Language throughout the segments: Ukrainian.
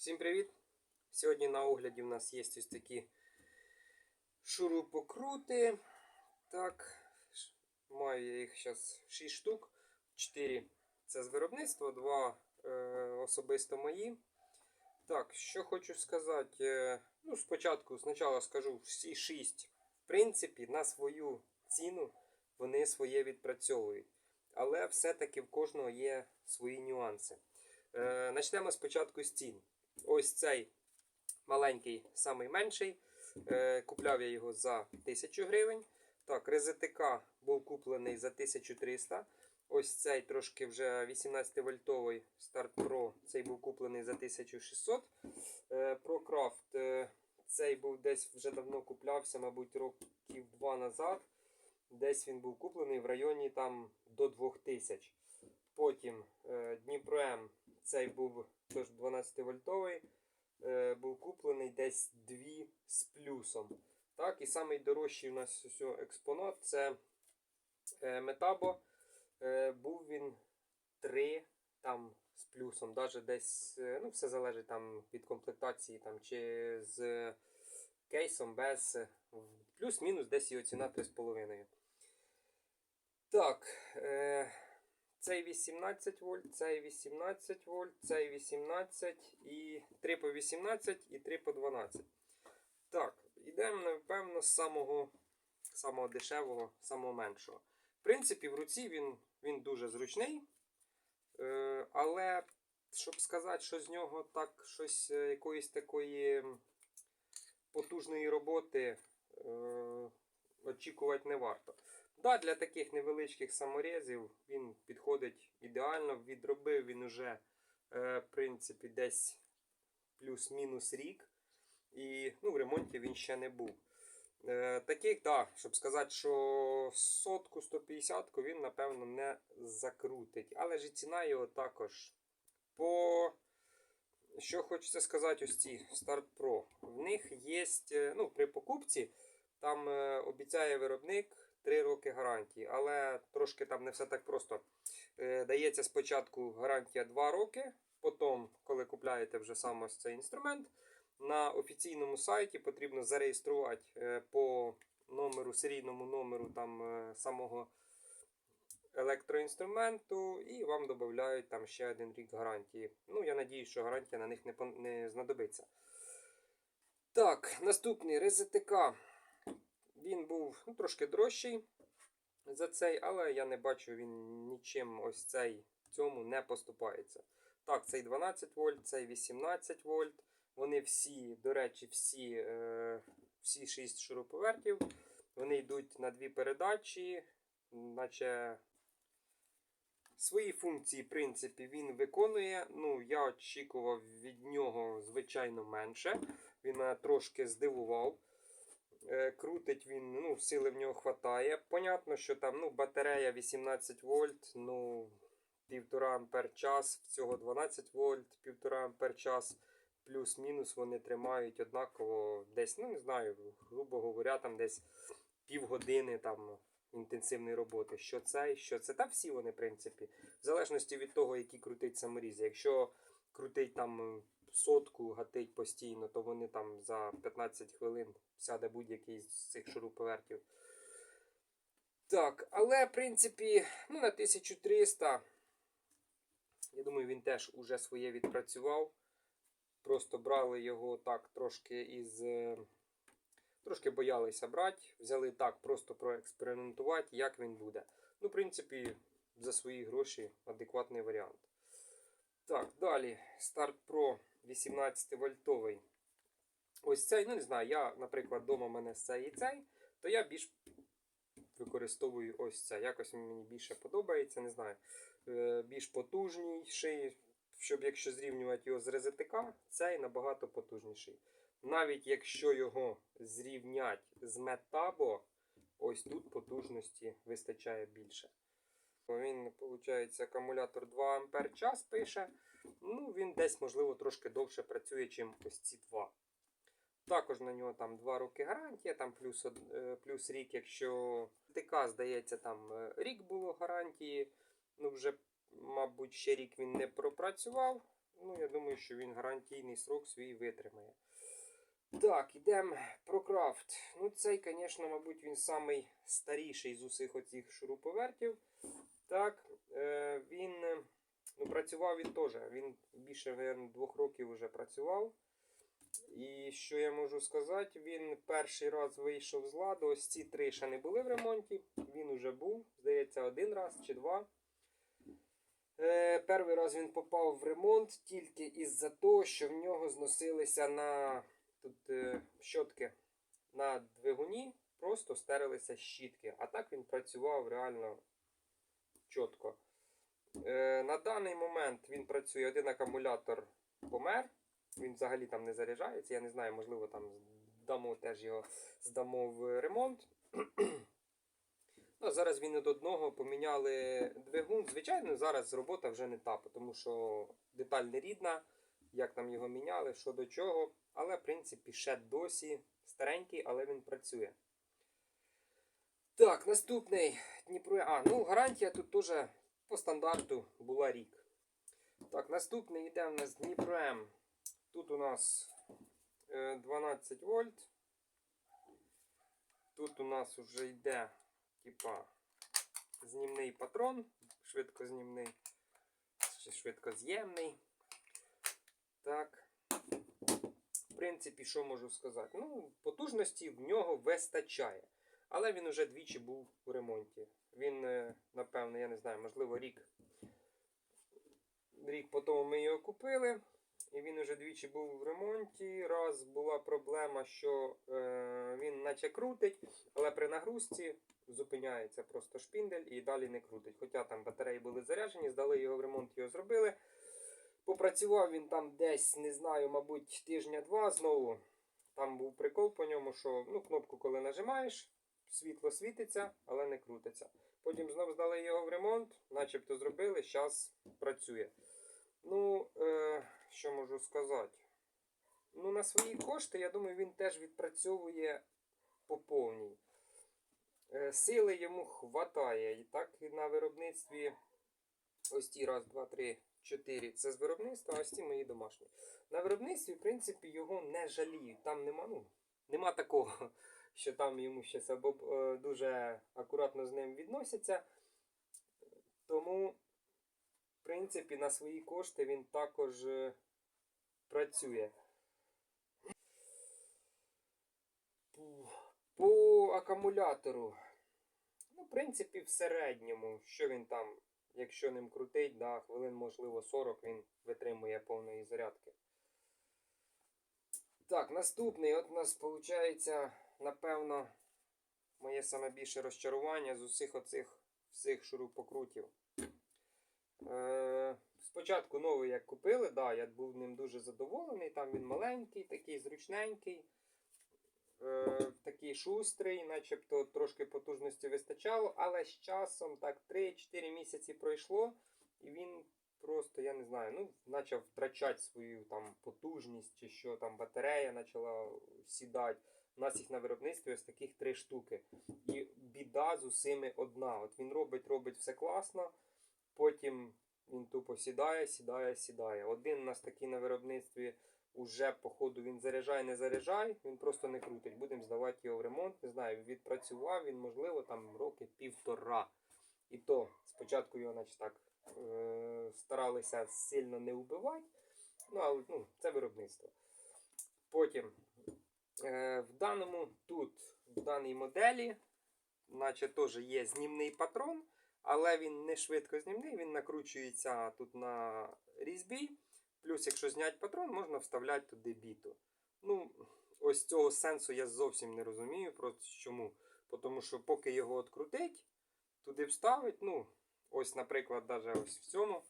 Всім привіт! Сьогодні на огляді в нас є ось такі шурупокрути. Так, маю я їх зараз 6 штук. 4 це з виробництва, 2 е, особисто мої. Так, що хочу сказати. Е, ну, спочатку, спочатку скажу всі 6. В принципі, на свою ціну вони своє відпрацьовують. Але все-таки в кожного є свої нюанси. Е, Начнемо спочатку з цін. Ось цей маленький, самий менший. Е, Купляв я його за 1000 гривень. Так, РЗТК був куплений за 1300. Ось цей трошки вже 18 вольтовий Start Pro. Цей був куплений за 1600. Е, ProCraft е, цей був десь вже давно куплявся, мабуть, років два назад. Десь він був куплений в районі там до 2000. Потім Дніпро М, цей був теж 12 вольтовий, е, був куплений десь 2 з плюсом. Так, і найдорожчий у нас ось експонат це е, Метабо. Е, був він 3 там з плюсом, навіть десь, е, ну, все залежить там від комплектації, там, чи з кейсом без е, плюс-мінус десь його ціна 3,5. Так, е, цей 18 вольт, цей 18 вольт, цей 18 і 3 по 18 і 3 по 12. Так, йдемо, напевно, з самого, самого дешевого, самого меншого. В принципі, в руці він, він дуже зручний. Е, але, щоб сказати, що з нього так щось е, якоїсь такої потужної роботи е, очікувати не варто. Да, для таких невеличких саморезів він підходить ідеально. Відробив він уже, е, в принципі, десь плюс-мінус рік. І ну, в ремонті він ще не був. Е, таких, да, щоб сказати, що сотку 150 він, напевно, не закрутить. Але ж і ціна його також. По що хочеться сказати, ось ці Start Pro. В них є, е, ну, при покупці, там обіцяє виробник 3 роки гарантії, але трошки там не все так просто. Е, Дається спочатку гарантія 2 роки, потім, коли купляєте вже сам ось цей інструмент, на офіційному сайті потрібно зареєструвати е, по номеру, серійному номеру там е, самого електроінструменту, і вам додають там ще один рік гарантії. Ну, я надію, що гарантія на них не, не знадобиться. Так, наступний РЗТК. Він був ну, трошки дорожчий за цей, але я не бачу, він нічим ось цей цьому не поступається. Так, цей 12 вольт, цей 18 вольт. Вони всі, до речі, всі, е, всі 6 шуруповертів. Вони йдуть на дві передачі, наче свої функції, в принципі, він виконує. Ну, я очікував від нього, звичайно, менше. Він мене трошки здивував. Е, Крутить він, ну, сили в нього вистачає. Понятно, що там ну, батарея 18 вольт, ну, 1,5 ампер час, всього 12 вольт, 1,5 ампер час. Плюс-мінус вони тримають однаково десь, ну не знаю, грубо говоря, там десь півгодини там інтенсивної роботи. Що це, що це. Та всі вони, в принципі, в залежності від того, які крутить саморізи. Якщо крутить там сотку, гатить постійно, то вони там за 15 хвилин сяде будь-який з цих шуруповертів. Так, але, в принципі, ну, на 1300, я думаю, він теж уже своє відпрацював. Просто брали його так трошки із. е, Трошки боялися брати, взяли так, просто проекспериментувати, як він буде. Ну, в принципі, за свої гроші адекватний варіант. Так, далі. Start Pro 18 вольтовий. Ось цей, ну не знаю, я, наприклад, вдома в мене цей і цей, то я більш використовую ось це. Якось мені більше подобається, не знаю. Е, Більш потужніший, щоб якщо зрівнювати його з РЗТК, цей набагато потужніший. Навіть якщо його зрівнять з Метабо, ось тут потужності вистачає більше. Він, виходить, акумулятор 2 Ампер час пише. Ну, він десь, можливо, трошки довше працює, ніж ось ці два. Також на нього там 2 роки гарантія, там плюс, е, плюс рік, якщо ТК, здається, там е, рік було гарантії. Ну, вже, мабуть, ще рік він не пропрацював. Ну, я думаю, що він гарантійний срок свій витримає. Так, йдемо про крафт. Ну, цей, звісно, мабуть, він самий старіший з усіх оцих шуруповертів. Так, е, він е, ну, працював він теж. Він більше, мабуть, двох років вже працював. І що я можу сказати, він перший раз вийшов з ладу. Ось ці три ще не були в ремонті. Він уже був, здається, один раз чи два. Е, перший раз він попав в ремонт тільки із-за того, що в нього зносилися на тут щотки на двигуні, просто стерилися щітки. А так він працював реально чітко. Е, на даний момент він працює, один акумулятор помер. Він взагалі там не заряджається. Я не знаю, можливо, там дамо теж його здамо в ремонт. Ну, зараз він від одного поміняли двигун. Звичайно, зараз робота вже не та, тому що деталь не рідна, як там його міняли, що до чого. Але, в принципі, ще досі старенький, але він працює. Так, наступний Дніпро. А, ну гарантія тут теж по стандарту була рік. Так, наступний йде в нас Дніпро М. Тут у нас е, 12 вольт. Тут у нас вже йде, типа, знімний патрон, швидкознімний, чи швидкоз'ємний. Так. В принципі, що можу сказати? Ну, потужності в нього вистачає. Але він уже двічі був у ремонті. Він, е, напевно, я не знаю, можливо, рік. Рік по тому ми його купили. І він уже двічі був в ремонті. Раз була проблема, що е, він наче крутить, але при нагрузці зупиняється просто шпіндель і далі не крутить. Хоча там батареї були заряджені, здали його в ремонт, його зробили. Попрацював він там десь, не знаю, мабуть, тижня-два знову. Там був прикол по ньому, що ну, кнопку, коли нажимаєш, світло світиться, але не крутиться. Потім знов здали його в ремонт, начебто зробили, зараз працює. Ну, е, що можу сказати? Ну, на свої кошти, я думаю, він теж відпрацьовує по повній. Е, сили йому хватає. І так на виробництві ось ті раз, два, три, чотири. Це з виробництва, а ось ці мої домашні. На виробництві, в принципі, його не жаліють. Там нема, ну, нема такого, що там йому або е, дуже акуратно з ним відносяться. Тому, в принципі, на свої кошти він також е, працює. По акумулятору. Ну, в принципі, в середньому, що він там, якщо ним крутить, да, хвилин, можливо, 40 він витримує повної зарядки. Так, наступний, от у нас виходить, напевно, моє саме більше розчарування з усіх оцих всіх шурупокрутів. Е, спочатку новий як купили, да, я був ним дуже задоволений. Там він маленький, такий зручненький, е, такий шустрий, начебто трошки потужності вистачало, але з часом так 3-4 місяці пройшло, і він просто, я не знаю, ну, почав втрачати свою там потужність, чи що там батарея почала сідати. У нас їх на виробництві ось таких три штуки. І біда з усіми одна. От він робить, робить все класно. Потім він тупо сідає, сідає, сідає. Один у нас такий на виробництві уже, походу, він заряджає, не заряджає, він просто не крутить. Будемо здавати його в ремонт. Не знаю, відпрацював він, можливо, там роки півтора. І то спочатку його, значить, так е- старалися сильно не вбивати. Ну, але ну, це виробництво. Потім в даному тут, в даній моделі, наче теж є знімний патрон. Але він не швидко знімний, він накручується тут на різьбі. Плюс, якщо зняти патрон, можна вставляти туди біту. Ну, ось цього сенсу я зовсім не розумію. Просто чому? Тому що поки його открутить, туди вставить, ну, ось, наприклад, навіть ось в цьому,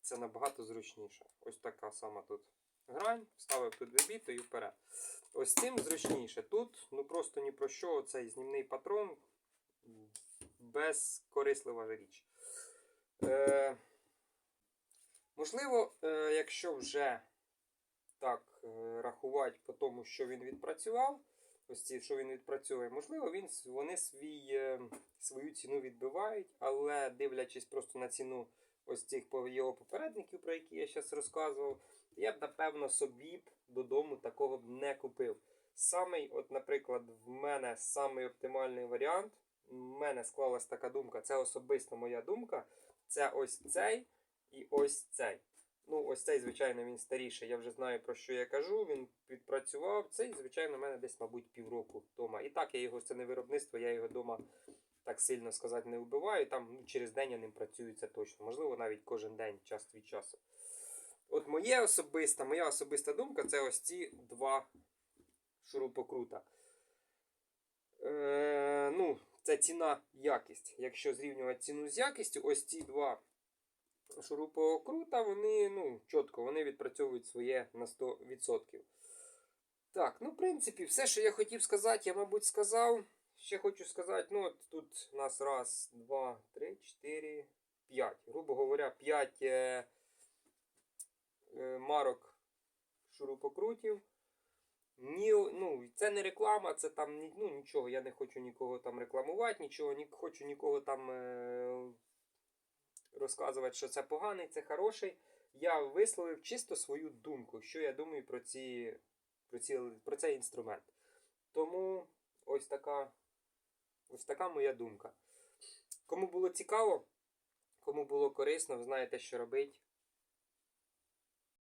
це набагато зручніше. Ось така сама тут грань, вставив туди біту і вперед. Ось цим зручніше. Тут, ну просто ні про що, цей знімний патрон безкорислива річ. Е, можливо, е, якщо вже так е, рахувати по тому, що він відпрацював, ось ці, що він відпрацьовує, можливо, він, вони свій, е, свою ціну відбивають, але дивлячись просто на ціну ось цих його попередників, про які я зараз розказував, я б, напевно, собі б додому такого б не купив. Самий, от, наприклад, в мене самий оптимальний варіант. В мене склалась така думка, це особисто моя думка. Це ось цей і ось цей. Ну, ось цей, звичайно, він старіший. Я вже знаю про що я кажу. Він відпрацював. Цей, звичайно, в мене десь, мабуть, півроку вдома. І так я його це не виробництво, я його вдома так сильно сказати не вбиваю. Там ну, через день я ним працюю, це точно. Можливо, навіть кожен день, час від часу. От моє особиста, моя особиста думка це ось ці два шурупокрута. Е, ну, це ціна якість. Якщо зрівнювати ціну з якістю, ось ці два шурупокрута, вони ну, чітко вони відпрацьовують своє на 100%. Так, ну, в принципі, все, що я хотів сказати, я, мабуть, сказав. Ще хочу сказати, ну, от тут у нас раз, два, три, чотири, п'ять. Грубо говоря, п'ять е, марок шурупокрутів. Ні, ну, це не реклама, це там ну, нічого. Я не хочу нікого там рекламувати, нічого, не хочу нікого там е, розказувати, що це поганий, це хороший. Я висловив чисто свою думку, що я думаю про, ці, про, ці, про цей інструмент. Тому ось така, ось така моя думка. Кому було цікаво, кому було корисно, ви знаєте, що робити.